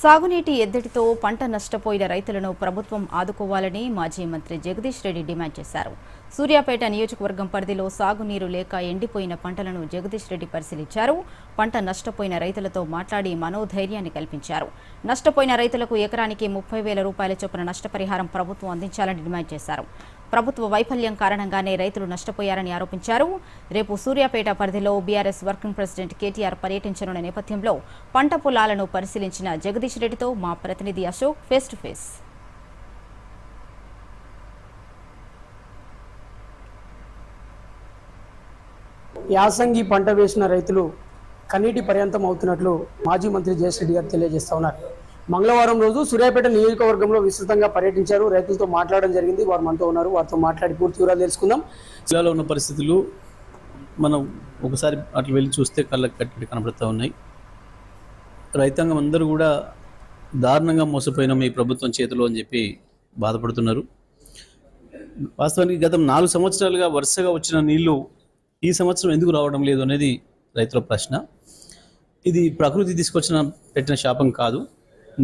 సాగునీటి ఎద్దడితో పంట నష్టపోయిన రైతులను ప్రభుత్వం ఆదుకోవాలని మాజీ మంత్రి జగదీష్ రెడ్డి డిమాండ్ చేశారు. సూర్యాపేట నియోజకవర్గం పరిధిలో సాగునీరు లేక ఎండిపోయిన పంటలను జగదీష్ రెడ్డి పరిశీలించారు. పంట నష్టపోయిన రైతులతో మాట్లాడి మనోధైర్యాన్ని కల్పించారు. నష్టపోయిన రైతులకు ఎకరానికి ముప్పై వేల రూపాయల చొప్పున నష్టపరిహారం ప్రభుత్వం అందించాలని డిమాండ్ చేశారు. ప్రభుత్వ వైఫల్యం కారణంగానే రైతులు నష్టపోయారని ఆరోపించారు. రేపు సూర్యాపేట పరిధిలో బీఆర్ఎస్ వర్కింగ్ ప్రెసిడెంట్ కేటీఆర్ పర్యటించనున్న నేపథ్యంలో పంట పొలాలను పరిశీలించిన జగదీష్ రెడ్డితో మా ప్రతినిధి అశోక్ ఫేస్ టు ఫేస్ యాసంగి పంట వేసిన రైతులు కన్నీటి పర్యంతం అవుతున్నట్లు మాజీ మంత్రి జయేష్ రెడ్డి గారు తెలియజేస్తా ఉన్నారు. మంగళవారం రోజు సూర్యాపేట నియోజకవర్గంలో విస్తృతంగా పర్యటించారు. రైతులతో మాట్లాడడం జరిగింది. వారు మనతో ఉన్నారు. వారితో మాట్లాడి పూర్తి వివరాలు తెలుసుకుందాం. జిల్లాలో ఉన్న పరిస్థితులు మనం ఒకసారి అట్లా వెళ్ళి చూస్తే కళ్ళకి కట్టి కనబడుతూ ఉన్నాయి. రైతాంగం అందరూ కూడా దారుణంగా మోసపోయినాం ఈ ప్రభుత్వం చేతిలో అని చెప్పి బాధపడుతున్నారు. వాస్తవానికి గత నాలుగు సంవత్సరాలుగా వరుసగా వచ్చిన నీళ్ళు ఈ సంవత్సరం ఎందుకు రావడం లేదు అనేది రైతుల ప్రశ్న. ఇది ప్రకృతి తీసుకొచ్చిన పెట్టిన శాపం కాదు.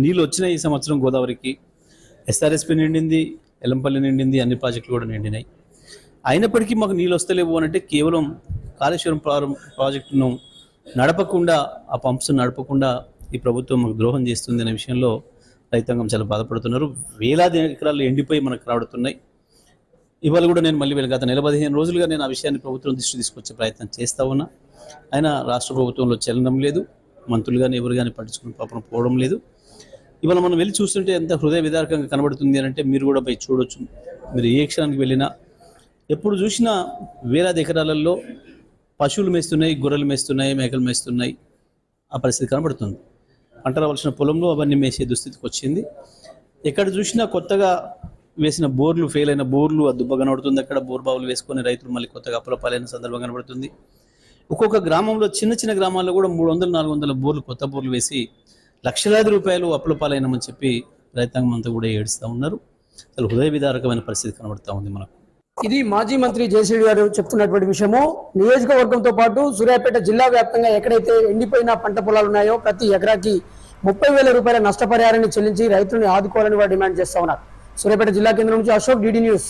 నీళ్ళు వచ్చిన ఈ సంవత్సరం గోదావరికి. ఎస్ఆర్ఎస్పి నిండింది ఎల్లంపల్లి నిండింది అన్ని ప్రాజెక్టులు కూడా నిండినాయి. అయినప్పటికీ మాకు నీళ్ళు వస్తలేవు అని అంటే కేవలం కాళేశ్వరం ప్రాజెక్టును నడపకుండా ఆ పంప్స్ నడపకుండా ఈ ప్రభుత్వం మాకు ద్రోహం చేస్తుంది అనే విషయంలో రైతాంగం చాలా బాధపడుతున్నారు. వేలాది ఎకరాలు ఎండిపోయి మనకు రావడుతున్నాయి ఇవాళ కూడా నేను మళ్ళీ వెళ్ళి గత నెల పదిహేను రోజులుగా నేను ఆ విషయాన్ని ప్రభుత్వం దృష్టి తీసుకొచ్చే ప్రయత్నం చేస్తా ఉన్నా. అయినా రాష్ట్ర ప్రభుత్వంలో చెల్లడం లేదు. మంత్రులు కానీ ఎవరు కానీ పట్టించుకుని పాపం పోవడం లేదు. ఇవాళ మనం వెళ్ళి చూస్తుంటే ఎంత హృదయ విదారకంగా కనబడుతుంది అని అంటే మీరు కూడా పోయి చూడొచ్చు. మీరు ఏ క్షణానికి వెళ్ళినా ఎప్పుడు చూసినా వేలాది ఎకరాలలో పశువులు మేస్తున్నాయి గొర్రెలు మేస్తున్నాయి మేకలు మేస్తున్నాయి. ఆ పరిస్థితి కనబడుతుంది. పంట రావాల్సిన పొలంలో అవన్నీ మేసే దుస్థితికి వచ్చింది. ఎక్కడ చూసినా కొత్తగా వేసిన బోర్లు ఫెయిల్ అయిన బోర్లు ఆ దుబ్బ కనబడుతుంది అక్కడ బోర్ బావులు వేసుకొని రైతులు మళ్ళీ కొత్తగా అప్పులపాలైన సందర్భం కనబడుతుంది. ఒక్కొక్క గ్రామంలో చిన్న చిన్న గ్రామాల్లో కూడా మూడు వందలు నాలుగు వందల బోర్లు కొత్త బోర్లు వేసి లక్షలాది రూపాయలు అప్పుల పాలైనమని చెప్పి రైతాంగం అంతా కూడా ఏడుస్తూ ఉన్నారు. అసలు హృదయ విదారకమైన పరిస్థితి కనబడుతూ ఉంది మనకు. ఇది మాజీ మంత్రి జయశ్రీ గారు చెప్తున్నటువంటి విషయము. నియోజకవర్గంతో పాటు సూర్యాపేట జిల్లా వ్యాప్తంగా ఎక్కడైతే ఎండిపోయిన పంట పొలాలు ఉన్నాయో ప్రతి ఎకరాకి ముప్పై వేల రూపాయల నష్టపరిహారాన్ని చెల్లించి రైతులను ఆదుకోవాలని వారు డిమాండ్ చేస్తా ఉన్నారు. సూర్యాపేట జిల్లా కేంద్రం నుంచి అశోక్ డిడి న్యూస్